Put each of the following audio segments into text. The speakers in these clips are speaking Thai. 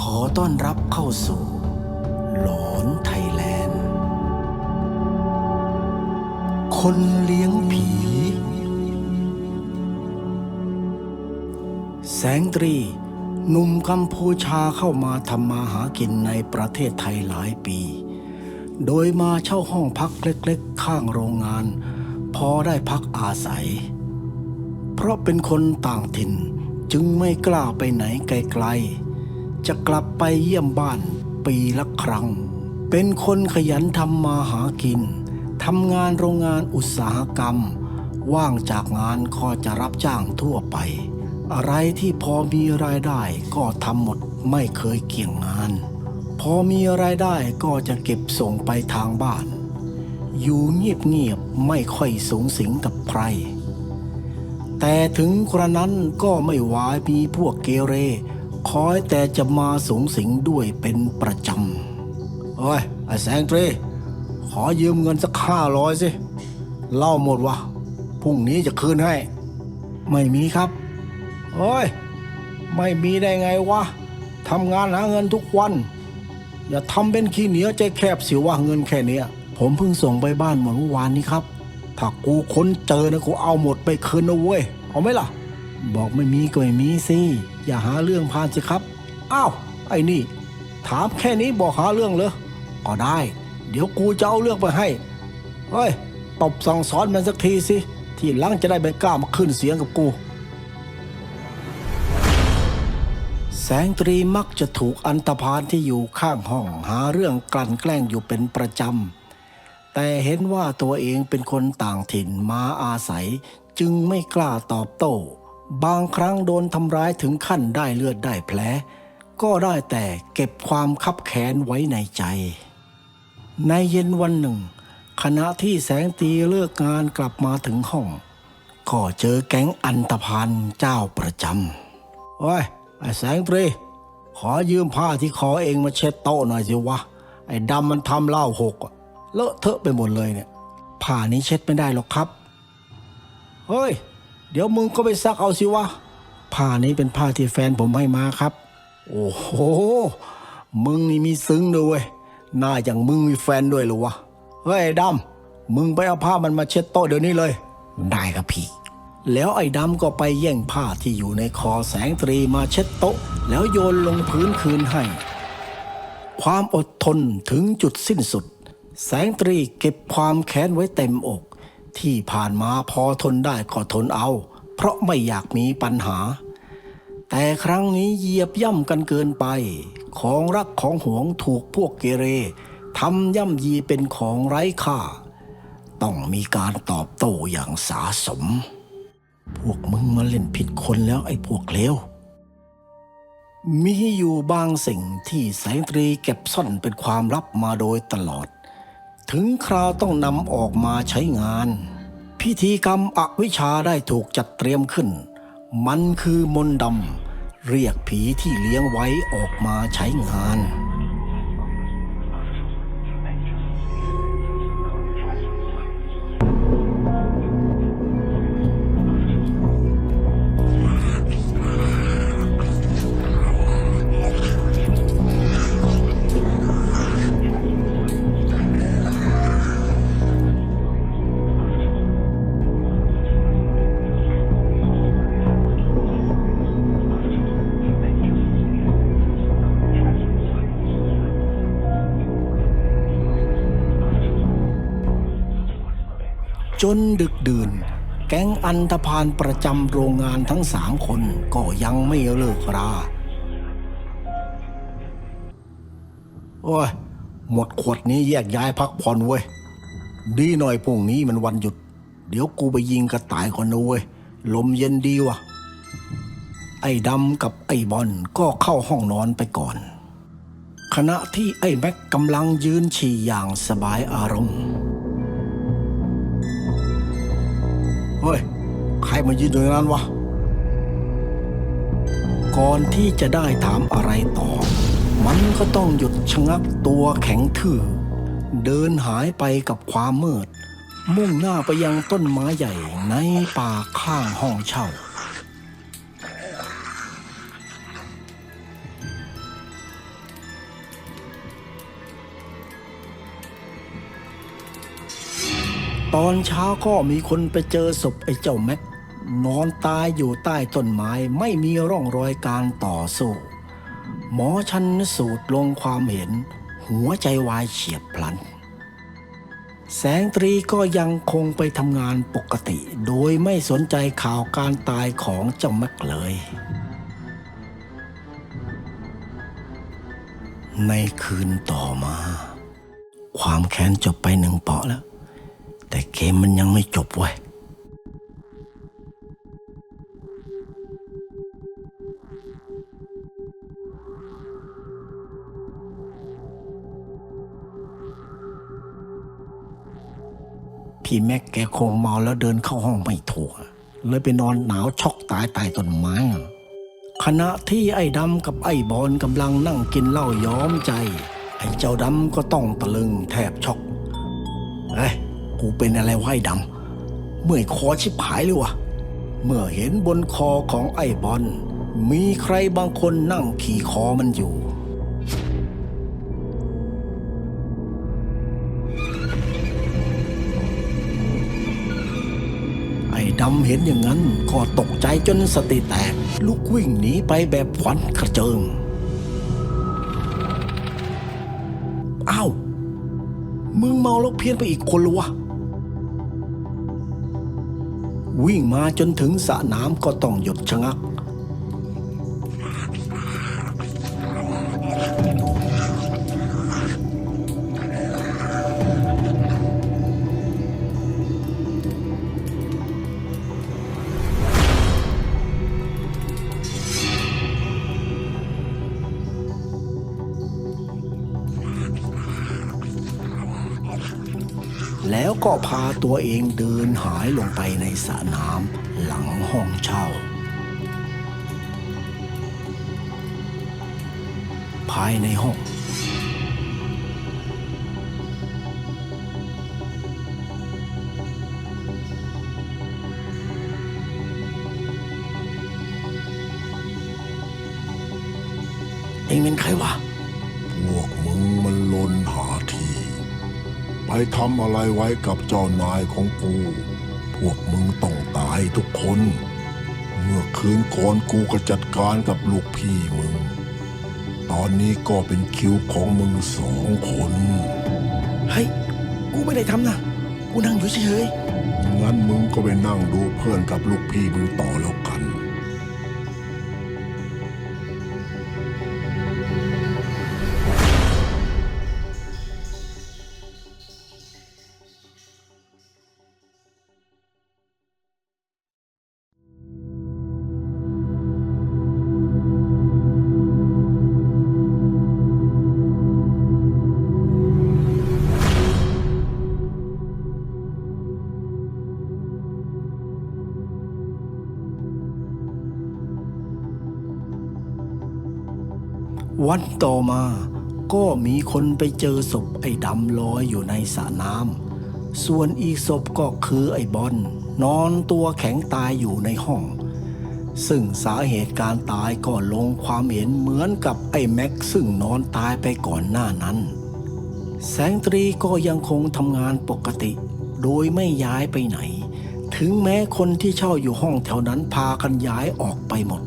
ขอต้อนรับเข้าสู่ หลอนไทยแลนด์ คนเลี้ยงผี แสงตรีหนุ่มกัมพูชาเข้ามาทำมาหากินในประเทศไทยหลายปี โดยมาเช่าห้องพักเล็กๆ ข้างโรงงาน พอได้พักอาศัย เพราะเป็นคนต่างถิ่นจึงไม่กล้าไปไหนไกลๆ จะกลับไปเยี่ยมบ้านปีละครั้ง เป็นคนขยันทำมาหากิน ทำงานโรงงานอุตสาหกรรม ว่างจากงานก็จะรับจ้างทั่วไป อะไรที่พอมีรายได้ก็ทำหมดไม่เคยเกี่ยงงาน พอมีรายได้ก็จะเก็บส่งไปทางบ้าน อยู่เงียบๆไม่ค่อยสูงสิงกับใครแต่ถึงกระนั้นก็ไม่วายมีพวกเกเร คอยแต่จะมาสูงสิงด้วยเป็นประจำเอ้ย ไอ้แสงตรี ขอยืมเงินสักห้าร้อยสิ เล่าหมดวะพรุ่งนี้จะคืนให้ ไม่มีครับเอ้ย ไม่มีได้ไงวะทำงานหาเงินทุกวัน อย่าทำเป็นขี้เหนียวใจแคบสิว่าเงินแค่เนี้ย ผมเพิ่งส่งไปบ้านเมื่อวานนี้ครับ ถ้ากูค้นเจอนะกูเอาหมดไปคืนนะเว้ย เอาไหมล่ะ บอกไม่มีก็ไม่มีสิ อย่าหาเรื่องพานสิครับ อ้าว ไอ้นี่ ถามแค่นี้บอกหาเรื่องเหรอ ก็ได้ เดี๋ยวกูจะเอาเรื่องไปให้ เฮ้ย ตบสั่งสอนมันสักทีสิ ที่หลังจะได้ไม่กล้ามาขึ้นเสียงกับกู แสงตรีมักจะถูกอันตพานที่อยู่ข้างห้องหาเรื่องกลั่นแกล้งอยู่เป็นประจำ แต่เห็นว่าตัวเองเป็นคนต่างถิ่นมาอาศัย จึงไม่กล้าตอบโต้ บางครั้งโดนทำร้ายถึงขั้นได้เลือดได้แผล ก็ได้แต่เก็บความคับแค้นไว้ในใจ ในเย็นวันหนึ่ง ขณะที่แสงตีเลิกงานกลับมาถึงห้อง ก็เจอแก๊งอันตพานเจ้าประจำโอ้ยไอ้แสงตรี ขอยืมผ้าที่คอเองมาเช็ดโต๊ะหน่อยสิวะ ไอ้ดำมันทำเหล้าหกเลอะเทอะไปหมดเลยเนี่ย ผ้านี้เช็ดไม่ได้หรอกครับ เฮ้ย ดี๋ยวมึงก็ไปซักเอาสิวะ ผ้านี้เป็นผ้าที่แฟนผมให้มาครับ โอ้โห มึงนี่มีซึ้งด้วยเวยหน้าอย่างมึงมีแฟนด้วยหรอวะ เฮ้ยไอ้ดำ มึงไปเอาผ้ามันมาเช็ดโต๊ะเดี๋ยวนี้เลย ได้ครับพี่ แล้วไอ้ดำก็ไปแย่งผ้าที่อยู่ในคอแสงตรีมาเช็ดโต๊ะ แล้วโยนลงพื้นคืนให้ ความอดทนถึงจุดสิ้นสุด แสงตรีเก็บความแค้นไว้เต็มอก ที่ผ่านมาพอทนได้ก็ทนเอา เพราะไม่อยากมีปัญหา แต่ครั้งนี้เหยียบย่ำกันเกินไป ของรักของหวงถูกพวกเกเรทำย่ำยีเป็นของไร้ค่า ต้องมีการตอบโต้อย่างสาสม พวกมึงมาเล่นผิดคนแล้วไอ้พวกเลวมีอยู่บางสิ่งที่แสงตรีเก็บซ่อนเป็นความลับมาโดยตลอด ถึงคราวต้องนำออกมาใช้งาน พิธีกรรมอวิชาได้ถูกจัดเตรียมขึ้น มันคือมนต์ดำเรียกผีที่เลี้ยงไว้ออกมาใช้งาน จนดึกดื่น แก๊งอันธพาลประจำโรงงานทั้งสามคนก็ยังไม่เลิกรา โอ้ย หมดขวดนี้แยกย้ายพักผ่อนเว้ย ดีหน่อยพรุ่งนี้มันวันหยุด เดี๋ยวกูไปยิงกระต่ายก่อนนะเว้ย ลมเย็นดีว่ะไอ้ดำกับไอ้บอลก็เข้าห้องนอนไปก่อน ขณะที่ไอ้แม็กกำลังยืนฉี่อย่างสบายอารมณ์ ฮ้ย ใครมายืนตรงนั้นวะ ก่อนที่จะได้ถามอะไรต่อ มันก็ต้องหยุดชะงักตัวแข็งทื่อ เดินหายไปกับความมืด มุ่งหน้าไปยังต้นไม้ใหญ่ในป่าข้างห้องเช่า ตอนเช้าก็มีคนไปเจอศพไอ้เจ้าแม็กนอนตายอยู่ใต้ต้นไม้ไม่มีร่องรอยการต่อสู้ หมอชันสูตรลงความเห็น หัวใจวายเฉียบพลัน แสงตรีก็ยังคงไปทำงานปกติ โดยไม่สนใจข่าวการตายของเจ้าแม็กเลย ในคืนต่อมา ความแค้นจบไปหนึ่งเปาะแล้ว แต่เกมมันยังไม่จบเว้ยพี่แม็กแกคงเมาแล้วเดินเข้าห้องไม่ถูกเลยไปนอนหนาวช็อกตายใต้ต้นไม้ขณะที่ไอ้ดำกับไอ้บอลกำลังนั่งกินเหล้าย้อมใจ ไอ้เจ้าดำก็ต้องตะลึงแทบช็อกเอ้ย กูเป็นอะไรวะไอ้ดำเมื่อยคอชิบหายเลยวะเมื่อเห็นบนคอของไอ้บอลมีใครบางคนนั่งขี่คอมันอยู่ ไอ้ดำเห็นอย่างนั้นก็ตกใจจนสติแตก ลุกวิ่งหนีไปแบบขวัญกระเจิงอ้าวมึงเมาแล้วเพี้ยนไปอีกคนหรอวะ วิ่งมาจนถึงสระน้ำก็ต้องหยุดชะงัก ก็พาตัวเองเดินหายลงไปในสระน้ำหลังห้องเช่า ภายในห้อง เองเป็นใครวะ ไปทำอะไรไว้กับเจ้านายของกู พวกมึงต้องตายทุกคน เมื่อคืนก่อนกูก็จัดการกับลูกพี่มึง ตอนนี้ก็เป็นคิวของมึงสองคนเฮ้ยกูไม่ได้ทำนะ กูนั่งอยู่เฉยงั้นมึงก็ไปนั่งดูเพื่อนกับลูกพี่มึงต่อแล้ว วันต่อมาก็มีคนไปเจอศพไอ้ดำลอยอยู่ในสระน้ำส่วนอีกศพก็คือไอ้บอลนอนตัวแข็งตายอยู่ในห้อง ซึ่งสาเหตุการตายก็ลงความเห็นเหมือนกับไอ้แม็กซึ่งนอนตายไปก่อนหน้านั้น แสงตรีก็ยังคงทำงานปกติ โดยไม่ย้ายไปไหน ถึงแม้คนที่เช่าอยู่ห้องแถวนั้นพากันย้ายออกไปหมด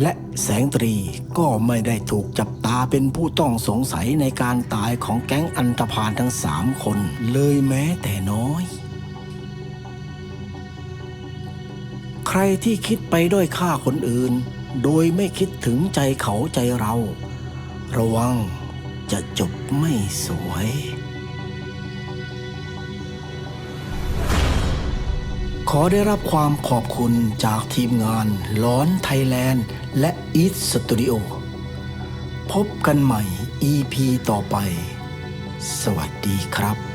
และแสงตรีก็ไม่ได้ถูกจับตาเป็นผู้ต้องสงสัยในการตายของแก๊งอันธพาลทั้งสามคนเลยแม้แต่น้อย ใครที่คิดไปด้อยค่าคนอื่น โดยไม่คิดถึงใจเขาใจเรา ระวังจะจบไม่สวย ขอได้รับความขอบคุณจากทีมงานล้อนไทยแลนด์และอีสสตูดิโอพบกันใหม่ EP ต่อไป สวัสดีครับ